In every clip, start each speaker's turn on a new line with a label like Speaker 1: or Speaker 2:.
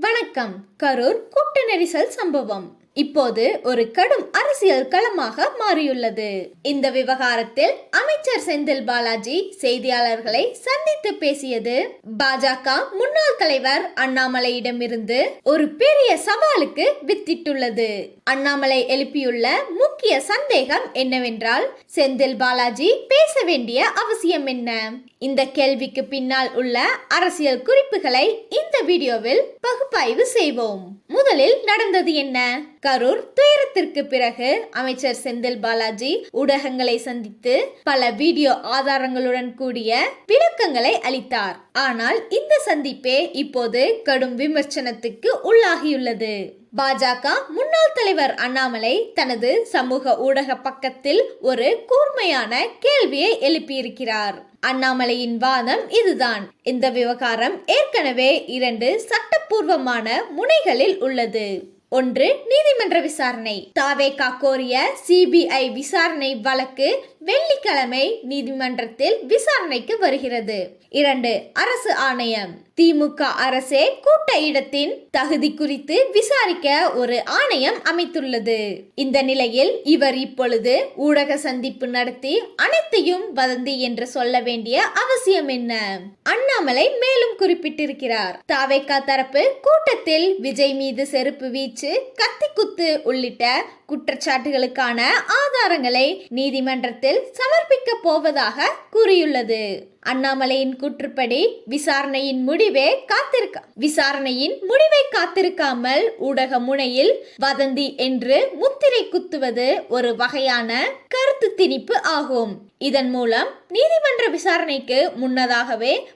Speaker 1: வணக்கம். கரூர் கூட்ட நெரிசல் சம்பவம். இப்போது ஒரு கடும் அரசியல் களமாக மாறியுள்ளது. இந்த விவகாரத்தில் அமைச்சர் செந்தில் பாலாஜி செய்தியாளர்களை சந்தித்து பேசியது பாஜக முன்னாள் தலைவர் அண்ணாமலையிடமிருந்து ஒரு பெரிய சவாலுக்கு வித்திட்டுள்ளது. அண்ணாமலை எழுப்பியுள்ள முக்கிய சந்தேகம் என்னவென்றால் செந்தில் பாலாஜி பேச வேண்டிய அவசியம் என்ன? இந்த கேள்விக்கு பின்னால் உள்ள அரசியல் குறிப்புகளை இந்த வீடியோவில் பகுப்பாய்வு செய்வோம். முதலில் நடந்தது என்ன? கரூர் துயரத்திற்கு பிறகு அமைச்சர் செந்தில் பாலாஜி ஊடகங்களை சந்தித்து பல வீடியோ ஆதாரங்களுடன் கூடிய விளக்கங்களை அளித்தார். ஆனால் இந்த சந்திப்பே இப்போது கடும் விமர்சனத்துக்கு உள்ளாகியுள்ளது. பாஜக முன்னாள் தலைவர் அண்ணாமலை தனது சமூக ஊடக பக்கத்தில் ஒரு கூர்மையான கேள்வியை எழுப்பியிருக்கிறார். அண்ணாமலையின் வாதம் இதுதான். இந்த விவகாரம் ஏற்கனவே இரண்டு சட்டப்பூர்வமான முனைகளில் உள்ளது. ஒன்று நீதிமன்ற விசாரணை. தாவேகா கோரிய சிபிஐ விசாரணை வழக்கு வெள்ளிக்கிழமை நீதிமன்றத்தில் விசாரணைக்கு வருகிறது. இரண்டு அரசு ஆணையம். திமுக அரசே கூட்ட இடத்தின் தகுதி குறித்து விசாரிக்க ஒரு ஆணையம் அமைத்துள்ளது. இந்த நிலையில் இவர் இப்பொழுது ஊடக சந்திப்பு நடத்தி அனைத்தையும் வதந்தி என்று சொல்ல வேண்டிய அவசியம் என்ன? அண்ணாமலை மேலும் குறிப்பிட்டிருக்கிறார். தாவேக்கா தரப்பு கூட்டத்தில் விஜய் மீது செருப்பு வீச்சு கத்தி குத்து உள்ளிட்ட குற்றச்சாட்டுகளுக்கான ஆதாரங்களை நீதிமன்றத்தில் சமர்ப்பிக்க போவதாக கூறியுள்ளது. அண்ணாமலையின் கூற்றுப்படி விசாரணையின் முடிவே காத்திருக்க விசாரணையின் முடிவை காத்திருக்காமல் ஊடக முனையில் வதந்தி என்று முத்திரை குத்துவது ஒரு வகையான கருத்து திணிப்பு ஆகும். இதன் மூலம் நீதிமன்ற விசாரணைக்கு முன்னதாகவே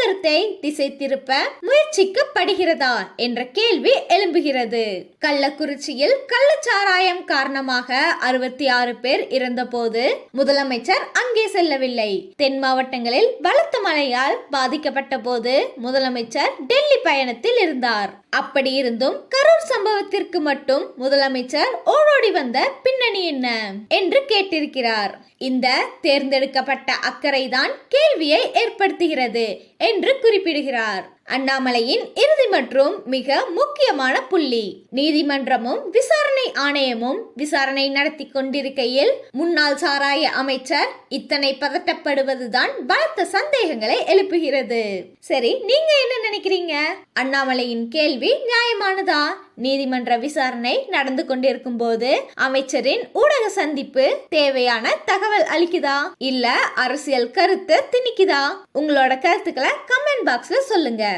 Speaker 1: கருத்தை திசை திருப்ப முயற்சிக்கப்படுகிறதா என்ற கேள்வி எழும்புகிறது. கள்ளக்குறிச்சியில் கள்ளச்சாராயம் காரணமாக அறுபத்தி ஆறு பேர் இறந்தபோது முதலமைச்சர் அங்கே செல்லவில்லை. தென் மாவட்டங்களில் பலத்த மழையால் பாதிக்கப்பட்ட போது முதலமைச்சர் டெல்லி பயணத்தில் இருந்தார். அப்படி இருந்தும் கரூர் சம்பவத்திற்கு மட்டும் முதலமைச்சர் ஓடோடி வந்த பின்னணி என்ன என்று கேட்டிருக்கிறார். இந்த தேர்ந்தெடுக்கப்பட்ட அக்கறைதான் கேள்வியை ஏற்படுத்துகிறது என்று குறிப்பிடுகிறார். அண்ணாமலையின் இறுதி மற்றும் மிக முக்கியமான புள்ளி. நீதிமன்றமும் விசாரணை ஆணையமும் விசாரணை நடத்தி கொண்டிருக்கையில் முன்னாள் சாராய அமைச்சர் இத்தனை பதட்டப்படுவதுதான் பலத்த சந்தேகங்களை எழுப்புகிறது. சரி நீங்க என்ன நினைக்கிறீங்க? அண்ணாமலையின் கேள்வி நியாயமானதா? நீதிமன்ற விசாரணை நடந்து கொண்டிருக்கும் போது அமைச்சரின் ஊடக சந்திப்பு தேவையான தகவல் அளிக்குதா? இல்ல அரசியல் கருத்து திணிக்குதா? உங்களோட கருத்துக்களை கமெண்ட் பாக்ஸ்ல சொல்லுங்க.